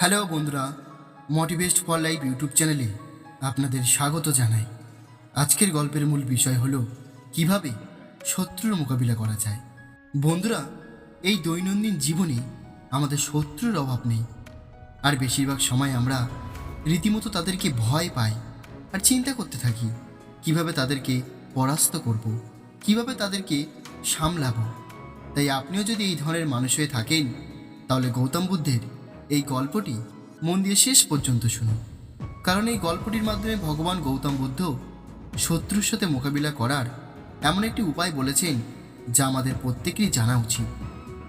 Hello বন্ধুরা মোটিভেস্ট for life YouTube চ্যানেলে আপনাদের স্বাগত জানাই। আজকের গল্পের মূল বিষয় হল, কীভাবে শত্রুর মোকাবিলা করা যায়। বন্ধুরা, এই দৈনন্দিন জীবনে আমাদের শত্রুর অভাব নেই। আর বেশিরভাগ সময় আমরা রীতিমতো তাদেরকে ভয় পাই আর চিন্তা করতে থাকি, কীভাবে তাদেরকে পরাস্ত করব, কীভাবে তাদেরকে সামলাবো। তাই আপনিও যদি এই ধরনের মানুষ হয়ে থাকেন, তাহলে গৌতম বুদ্ধের এই গল্পটি মন দিয়ে শেষ পর্যন্ত শুনুন। কারণ এই গল্পটির মাধ্যমে ভগবান গৌতম বুদ্ধ শত্রুর সাথে মোকাবিলা করার এমন একটি উপায় বলেছেন যা আমাদের প্রত্যেকেরই জানা উচিত।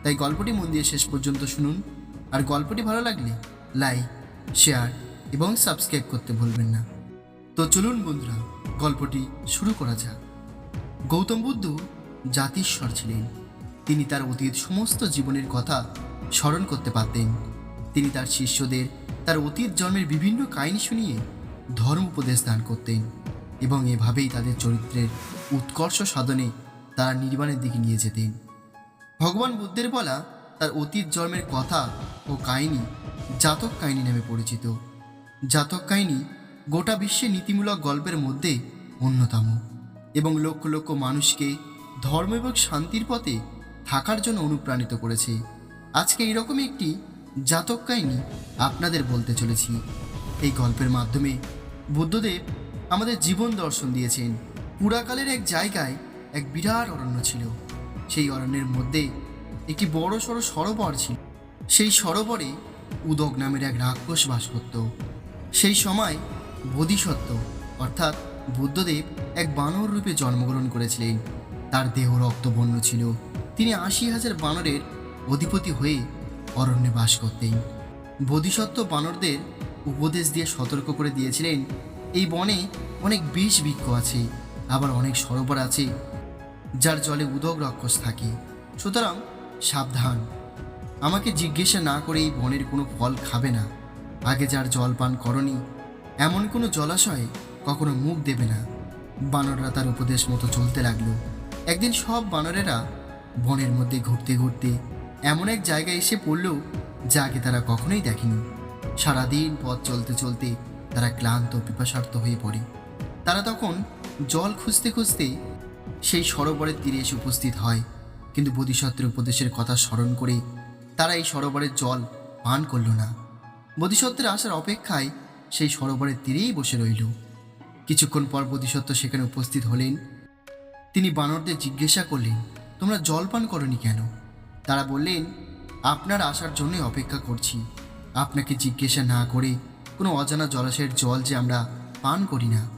তাই গল্পটি মন দিয়ে শেষ পর্যন্ত শুনুন। আর গল্পটি ভালো লাগলে লাইক, শেয়ার এবং সাবস্ক্রাইব করতে ভুলবেন না। তো চলুন বন্ধুরা, গল্পটি শুরু করা যাক। গৌতম বুদ্ধ জাতিস্বর ছিলেন। তিনি তার অতীত সমস্ত জীবনের কথা স্মরণ করতে পারতেন। তিনি তার শিষ্যদের, তার অতীত জন্মের বিভিন্ন কাহিনী শুনিয়ে ধর্ম উপদেশ দান করতেন এবং এভাবেই তাদের চরিত্রের উৎকর্ষ সাধনে তারা নির্বাণের দিকে নিয়ে যেতেন। ভগবান বুদ্ধের বলা তার অতীত জন্মের কথা ও কাহিনী জাতক কাহিনী নামে পরিচিত। জাতক কাহিনী গোটা বিশ্বে নীতিমূলক গল্পের মধ্যে অন্যতম এবং লক্ষ লক্ষ মানুষকে ধর্ম এবং শান্তির পথে থাকার জন্য অনুপ্রাণিত করেছে। আজকে এইরকমই একটি জাতক কাহিনী আপনাদের বলতে চলেছি। এই গল্পের মাধ্যমে বুদ্ধদেব আমাদের জীবন দর্শন দিয়েছেন। পুরাকালের এক জায়গায় এক বিরাট অরণ্য ছিল। সেই অরণ্যের মধ্যে একটি বড় সড়ো সরোবর ছিল। সেই সরোবরে উদক নামের এক রাক্ষস বাস করত। সেই সময় বোধিসত্ত্ব, অর্থাৎ বুদ্ধদেব এক বানর রূপে জন্মগ্রহণ করেছিলেন। তার দেহ রক্তবর্ণ ছিল। তিনি আশি হাজার বানরের অধিপতি হয়ে অরণ্যে বাস করতেন বোধিসত্ত্ব বানরদের উপদেশ দিয়ে সতর্ক করে দিয়েছিলেন। এই বনে অনেক বিষ বৃক্ষ আছে, আবার অনেক সরোবর আছে, যার জলে উদক রাক্ষস থাকে। সুতরাং সাবধান। আমাকে জিজ্ঞাসা না করে এই বনের কোনো ফল খাবে না। আগে যার জল পান করনি, এমন কোনো জলাশয়ে কখনো মুখ দেবে না। বানররা তার উপদেশ মতো চলতে লাগল। একদিন সব বানরেরা বনের মধ্যে ঘুরতে ঘুরতে এমন এক জায়গায় এসে পড়ল যা আগে তারা কখনোই দেখেনি। সারাদিন পথ চলতে চলতে তারা ক্লান্ত পিপাসার্থ হয়ে পড়ে। তারা তখন জল খুঁজতে খুঁজতে সেই সরোবরের তীরে এসে উপস্থিত হয়। কিন্তু বোধিসত্ত্বের উপদেশের কথা স্মরণ করে তারা এই সরোবরের জল পান করল না। বোধিসত্ত্বের আসার অপেক্ষায় সেই সরোবরের তীরেই বসে রইল। কিছুক্ষণ পর বোধিসত্ত্ব সেখানে উপস্থিত হলেন। তিনি বানরদের জিজ্ঞাসা করলেন, তোমরা জল পান করনি কেন? তারা বললেন, আপনার আসার জন্যই অপেক্ষা করছি। আপনাকে জিজ্ঞাসা না করে কোনো অজানা জলাশয়ের জল যে আমরা পান করি না।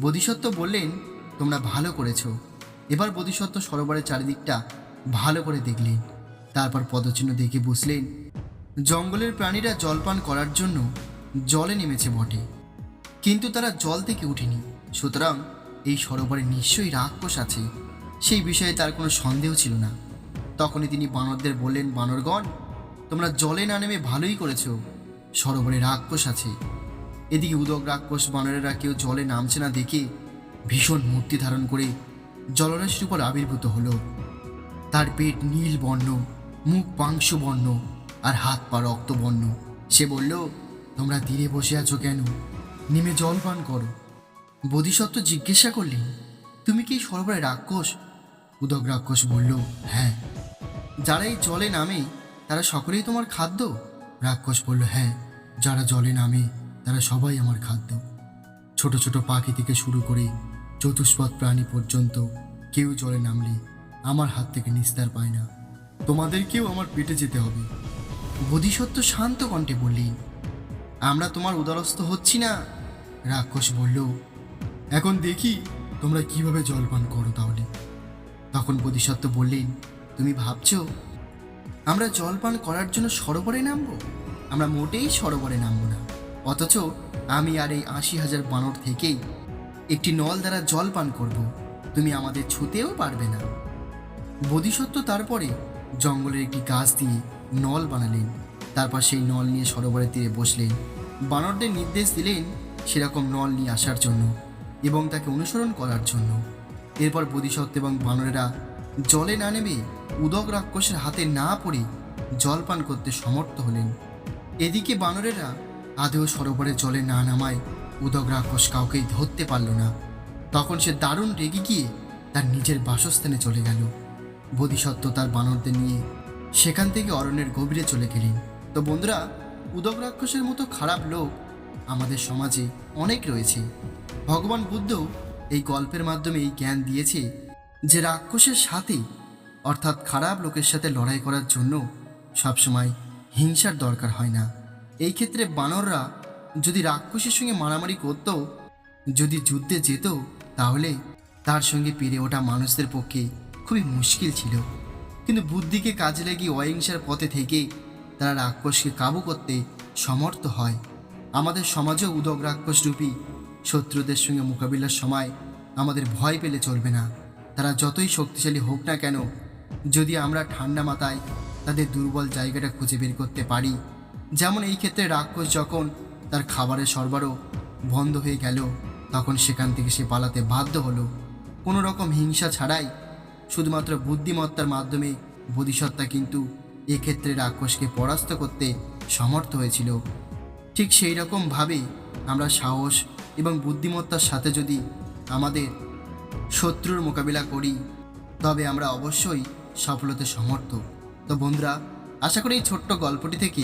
বোধিসত্ত্ব বললেন, তোমরা ভালো করেছ। এবার বোধিসত্ত্ব সরোবরের চারিদিকটা ভালো করে দেখলেন। তারপর পদচিহ্ন দেখে বুঝলেন, জঙ্গলের প্রাণীরা জলপান করার জন্য জলে নেমেছে বটে। কিন্তু তারা জল থেকে উঠেনি। সুতরাং এই সরোবরে নিশ্চয়ই রাক্ষস আছে। সেই বিষয়ে তার কোনো সন্দেহ ছিল না। তখনই তিনি বানরদের বললেন, বানরগণ, তোমরা জলে না নেমে ভালোই করেছ। সরোবরে রাক্ষস আছে। এদিকে উদক রাক্ষস বানরেরা কেউ জলে নামছে না দেখে ভীষণ মূর্তি ধারণ করে জলরাশির উপর আবির্ভূত হলো। তার পেট নীল বর্ণ, মুখ পাংশ বর্ণ, আর হাত পা রক্তবর্ণ সে বলল, তোমরা তীরে বসে আছো কেন? নেমে জল পান করো। বোধিসত্ত্ব জিজ্ঞাসা করলেন, তুমি কি সরোবরে রাক্ষস? উদক রাক্ষস বলল হ্যাঁ। যারা এই জলে নামে, তারা সকলেই তোমার খাদ্য? রাক্ষস বলল হ্যাঁ যারা জলে নামে, তারা সবাই আমার খাদ্য। ছোট ছোট পাখি থেকে শুরু করে চতুষ্পদ প্রাণী পর্যন্ত কেউ জলে নামলে আমার হাত থেকে নিস্তার পায় না। তোমাদেরকেও আমার পেটে যেতে হবে। বোধিসত্ত্ব শান্ত কণ্ঠে বললেন আমরা তোমার উদারস্থ হচ্ছি না? রাক্ষস বলল, এখন দেখি তোমরা কীভাবে জল পান করো তাহলে। তখন বোধিসত্ত্ব বললেন তুমি ভাবছ? আমরা জল পান করার জন্য সরোবরে নামবো? আমরা মোটেই সরোবরে নামবো না। অথচ আমি আর এই আশি হাজার বানর থেকেই একটি নল দ্বারা জল পান করব। তুমি আমাদের ছুতেও পারবে না। বোধিসত্ত্ব তারপরে জঙ্গলের একটি গাছ দিয়ে নল বানালেন। তারপর সেই নল নিয়ে সরোবরের তীরে বসলেন। বানরদের নির্দেশ দিলেন সেরকম নল নিয়ে আসার জন্য এবং তাকে অনুসরণ করার জন্য। এরপর বোধিসত্ত্ব এবং বানরেরা জলে না নেমে উদক রাক্ষসের হাতে না পড়ে জল পান করতে সমর্থ হলেন। এদিকে বানরেরা আদেও সরোবরে জলে না নামায় উদক রাক্ষস কাউকেই ধরতে পারল না। তখন সে দারুণ রেগে গিয়ে তার নিজের বাসস্থানে চলে গেল। বোধিসত্ত্ব তার বানরদের নিয়ে সেখান থেকে অরণ্যের গভীরে চলে গেলেন। তো বন্ধুরা, উদক রাক্ষসের মতো খারাপ লোক আমাদের সমাজে অনেক রয়েছে। ভগবান বুদ্ধ এই গল্পের মাধ্যমে এই জ্ঞান দিয়েছে যে রাক্ষসের সাথে অর্থাৎ খারাপ লোকের সাথে লড়াই করার জন্য সবসময় হিংসার দরকার হয় না। এই ক্ষেত্রে বানররা যদি রাক্ষসের সঙ্গে মারামারি করত, যদি যুদ্ধে যেত, তাহলে তার সঙ্গে পেরে ওঠা মানুষদের পক্ষে খুবই মুশকিল ছিল। কিন্তু বুদ্ধিকে কাজে লাগিয়ে অহিংসার পথে থেকে তারা রাক্ষসকে কাবু করতে সমর্থ হয়। আমাদের সমাজেও উদক রাক্ষস রূপী শত্রুদের সঙ্গে মোকাবিলার সময় আমাদের ভয় পেলে চলবে না। তারা যতই শক্তিশালী হোক না কেন যদি আমরা ঠান্ডা মাথায় তাদের দুর্বল জায়গাটা খুঁজে বের করতে পারি। যেমন এই ক্ষেত্রে রাক্ষস যখন তার খাবারের সরবরাহ বন্ধ হয়ে গেল, তখন সেখান থেকে সে পালাতে বাধ্য হলো। কোনো রকম হিংসা ছাড়াই শুধুমাত্র বুদ্ধিমত্তার মাধ্যমে বোধিসত্তা কিন্তু এক্ষেত্রে রাক্ষসকে পরাস্ত করতে সমর্থ হয়েছিল। ঠিক সেই রকমভাবে আমরা সাহস এবং বুদ্ধিমত্তার সাথে যদি আমাদের শত্রুর মোকাবিলা করি, তবে আমরা অবশ্যই সফলতে সমর্থ। তো বন্ধুরা, আশা করি এই ছোট্ট গল্পটি থেকে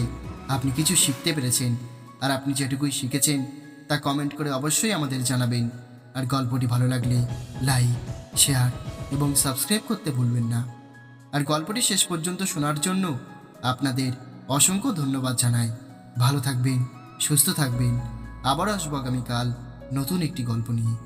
আপনি কিছু শিখতে পেরেছেন। আর আপনি যেটুকুই শিখেছেন, তা কমেন্ট করে অবশ্যই আমাদের জানাবেন। আর গল্পটি ভালো লাগলে লাইক শেয়ার এবং সাবস্ক্রাইব করতে ভুলবেন না। আর গল্পটি শেষ পর্যন্ত শোনার জন্য আপনাদের অসংখ্য ধন্যবাদ জানাই। ভালো থাকবেন, সুস্থ থাকবেন। আবার আসব আগামীকাল নতুন একটি গল্প নিয়ে।